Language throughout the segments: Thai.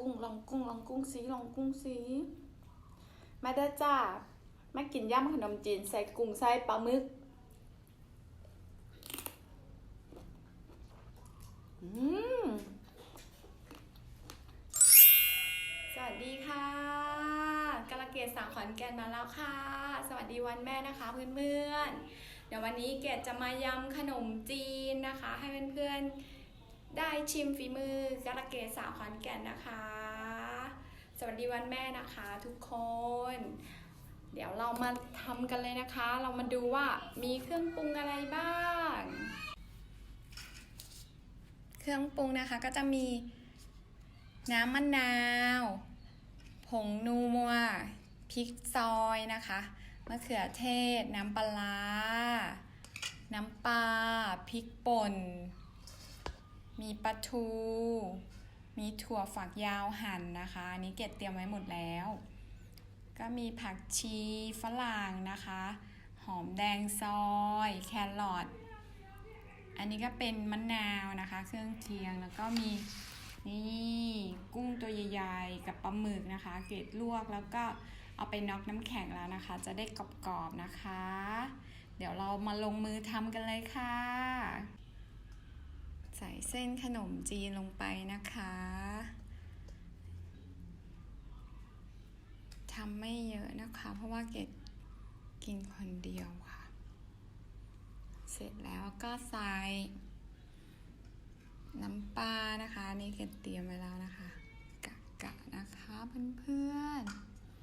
กุ้งลองกุ้งลองกุ้งสีลองกุ้งสีมาเด้จ้ามากินย่ำขนมจีนใส่กุ้งใส่ปลาหมึกอืมสวัสดีค่ะกาลเกตสาวขอนแก่นมาแล้วค่ะ สวัสดีวันแม่นะคะเพื่อนๆเดี๋ยววันนี้เกดจะมายำขนมจีนนะคะ ให้เพื่อนๆ ได้ชิมฝีมือกาลเกสาวขอนแก่นนะคะ สวัสดีวันแม่นะคะทุกคน เดี๋ยวเรามาทำกันเลยนะคะ เรามาดูว่ามีเครื่องปรุงอะไรบ้าง เครื่องปรุงนะคะก็จะมีน้ำมะนาว ผงนัวพริกซอยนะคะมะเขือเทศ น้ำปลา น้ำปลาพริกป่น มีปลาทู มีถั่วฝักยาวหั่นนะคะอันนี้เก็บเตรียมไว้หมดแล้ว ก็มีผักชีฝรั่งนะคะ หอมแดงซอย แครอท อันนี้ก็เป็นมะนาวนะคะ เครื่องเคียง แล้วก็มีนี่กุ้งตัวใหญ่ๆกับปลาหมึกนะคะ เกล็ดลวกแล้วก็เอาไปน็อกน้ำแข็งแล้วนะคะ จะได้กรอบๆนะคะ เดี๋ยวเรามาลงมือทำกันเลยค่ะ ใส่เส้นขนมจีนลงไปนะคะทำไม่เยอะนะคะ เพราะว่าเกดกินคนเดียวค่ะ เสร็จแล้วก็ใส่น้ำปลานะคะ นี่เกดเตรียมไว้แล้วนะคะกะกะนะคะเพื่อน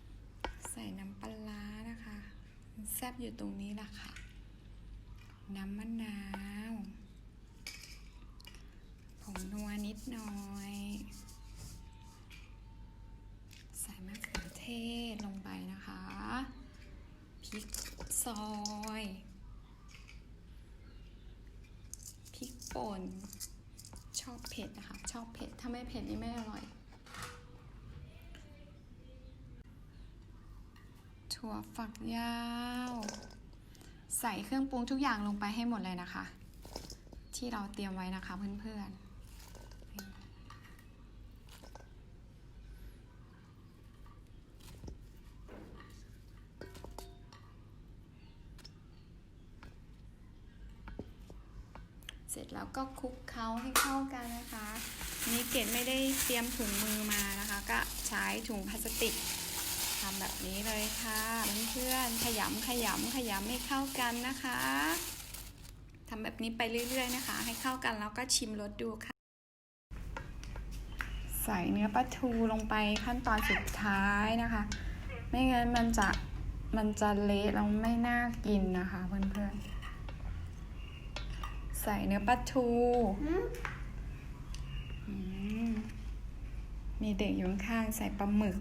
ๆใส่น้ำปลานะคะแซบอยู่ตรงนี้แหละค่ะ น้ำมะนาว นัวนิดหน่อย ใส่มะเขือเทศลงไปนะคะ พริกซอย พริกป่น ชอบเผ็ดนะคะ ชอบเผ็ด ถ้าไม่เผ็ดนี่ไม่อร่อย ถั่วฝักยาว ใส่เครื่องปรุงทุกอย่างลงไปให้หมดเลยนะคะที่เราเตรียมไว้นะคะเพื่อนๆ เส ร็จแล้วก็คลุกเคล้าให้เข้ากันนะคะนี่เกดไม่ได้เตรียมถุงมือมานะคะ ก็ใช้ถุงพลาสติกทำแบบนี้เลยค่ะเพื่อนๆขยำขยำขยำให้เข้ากันนะคะทำแบบนี้ไปเรื่อย ๆ นะคะ ให้เข้ากันแล้วก็ชิมรสดูค่ะ ใส่เนื้อปลาทูลงไปขั้นตอนสุดท้ายนะคะ ไม่งั้นมันจะมันจะเละแล้วไม่น่ากินนะคะเพื่อนๆ ใส่เนื้อปลาทูมีเด็กอยู่ข้างใส่ปลาหมึก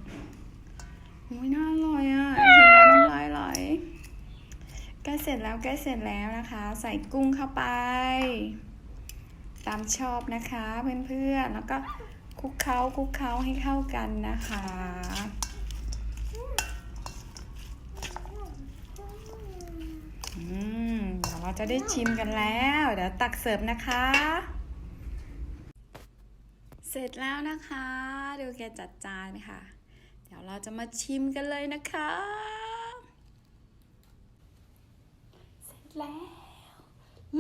โอ้ยน่าอร่อยอะเห็นแล้วน้ำลายไหลใกล้เสร็จแล้วใกล้เสร็จแล้วนะคะ ใส่กุ้งเข้าไป ตามชอบนะคะเพื่อนๆแล้วก็คลุกเคล้าคลุกเคล้าให้เข้ากันนะคะ อืมเดี๋ยวเรา จะได้ชิมกันแล้ว เดี๋ยวตักเสิร์ฟนะคะ เสร็จแล้วนะคะ ดูแกจัดจานค่ะ เดี๋ยวเราจะมาชิมกันเลยนะคะ เสร็จแล้ว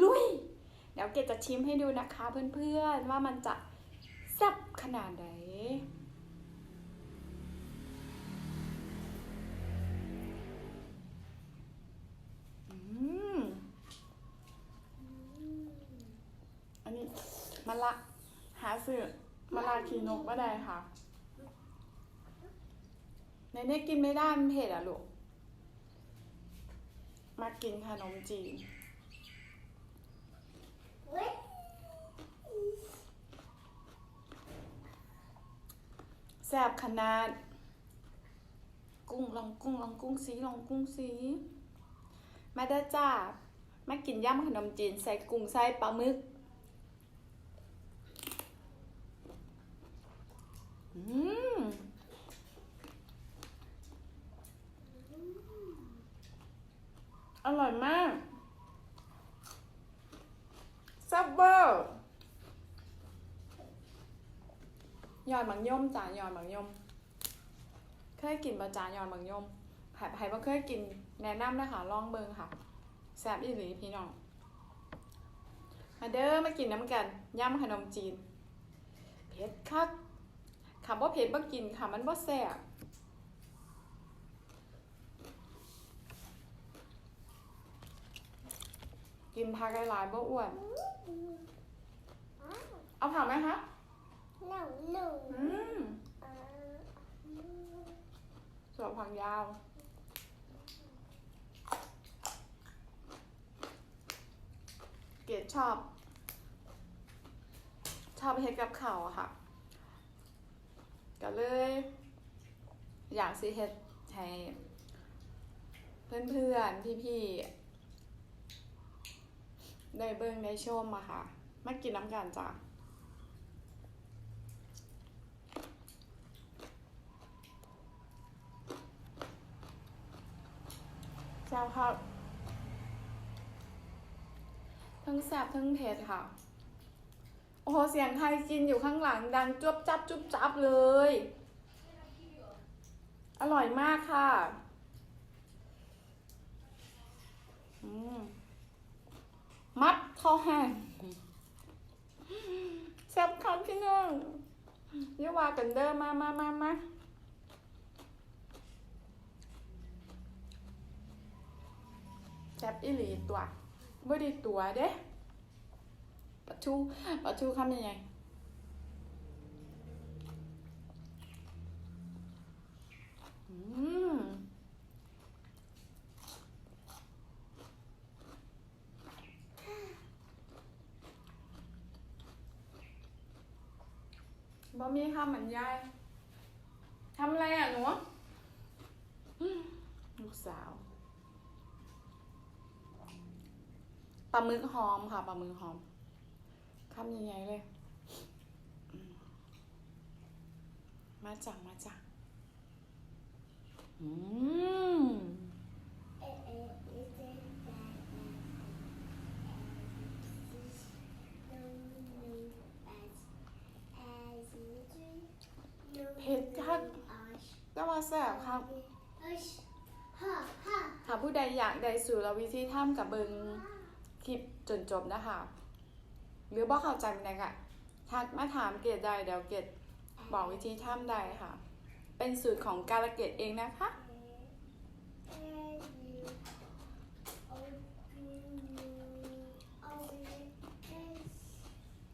ลุย เดี๋ยวเกดจะชิมให้ดูนะคะเพื่อนๆว่ามันจะแซ่บขนาดไหน ละหาซื้อมะละขีนกก็ได้ค่ะ ในนี้กินไม่ได้มันเผ็ดอะลูก มากินขนมจีนแซ่บขนาด กุ้งลองกุ้งลองกุ้งสีลองกุ้งสีมาเด้จ้ามากินย่ำขนมจีนใส่กุ้งใส่ปลาหมึก อืมอร่อยมากซับเบอร์ยอดมังยมจ้ายอดมังยม เคยกินประจานยอดมังยมใครใครบ่เคยกินแนะนำนะคะลองเบิงค่ะแซ่บอีหลีพี่น้องมาเด้อมากินน้ำกันย่ำขนมจีนเผ็ดคัก คำว่าเผ็ดบ่กินค่ะมันบ่แซ่บกินผักหลายๆบ่อ้วน เอาผักไหมคะ No, no. อืมส่วนผักยาว เกดชอบ ชอบเฮ็ดกับข้าวอะค่ะ ก็เลย อยากสิเฮ็ดให้เพื่อนๆ พี่ๆ ได้เบิ่งได้ชมอะค่ะ มากินน้ำกันจ้ะแซ่บครับทั้งแซ่บทั้งเผ็ดค่ะ โอ้โหเสียงใครกินอยู่ข้างหลังดังจุ๊บจับจุ๊บจับเลย อร่อยมากค่ะอืมมัดข้อแห้งแซ่บครับพี่น้องเยาว่ากันเด้อมามามามาแซ่บอีหลีตัวบ่ได้ตัวเด้ ปลาทูปลาทูคำยังไงอืมบ่มีคำเหมือนยายทำอะไรอะหนูลูกสาวปลาหมึกหอมค่ะปลาหมึกหอม คำใหญ่ๆเลยอืมมาจากมาจากอืมเผ็ดคักแต่ว่าแซ่บครับถ้าผู้ใดอยากได้สูตรและวิธีทำกับเบิงคลิปจนจบนะคะ หรือบ่เข้าใจมันใดก็ทักมาถามเกดได้เดี๋ยวเกดบอกวิธีทำได้ค่ะ เป็นสูตรของกาลเกตเองนะคะ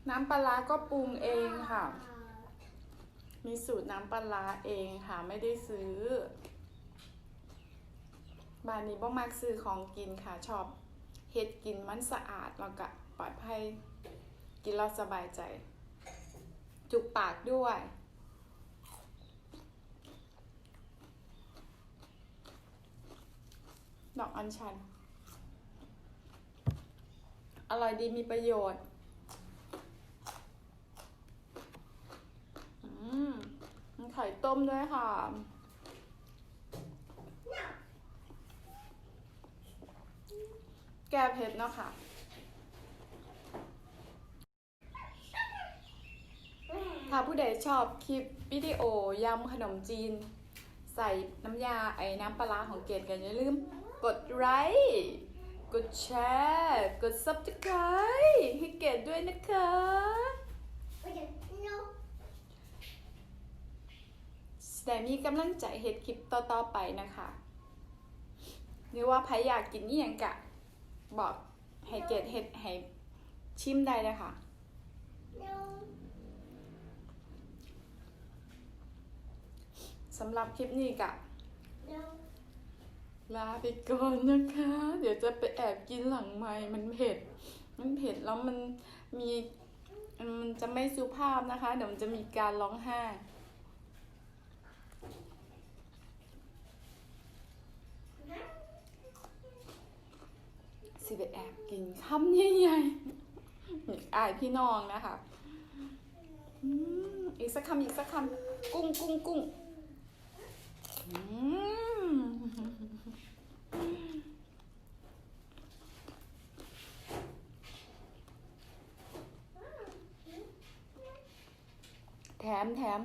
น้ำปลาก็ปรุงเองค่ะ มีสูตรน้ำปลาเองค่ะไม่ได้ซื้อบ้านนี้บ่มักซื้อของกินค่ะชอบเฮ็ดกินมันสะอาดแล้วก็ปลอดภัย กินแล้วสบายใจ จุกปากด้วย ดอกอัญชัน อร่อยดีมีประโยชน์อืมไข่ต้มด้วยค่ะ แก้เผ็ดเนาะค่ะ ถ้าผู้ใดชอบคลิปวิดีโอยำขนมจีน ใส่น้ำยาไอ้น้ำปลาร้าของเกดกันอย่าลืม กดไลค์กดแชร์กด subscribe ให้เกดด้วยนะคะ แต่มีกำลังใจเฮ็ดคลิปต่อๆไปนะคะ หรือว่าใครอยากกินนี่ยังกะ บอกให้เกดเฮ็ดให้ชิมได้เลยค่ะ สำหรับคลิปนี้กะลาไปก่อนนะคะ เดี๋ยวจะไปแอบกินหลังไม้มันเผ็ด มันเผ็ดแล้วมันมีมันจะไม่สุภาพนะคะ เดี๋ยวมันจะมีการร้องไห้ สิไปแอบกินคำใหญ่ๆอีกอายพี่น้องนะคะอืมอีกสักคำอีกสักคำกุ้งกุ้งกุ้งอืม แถมแถม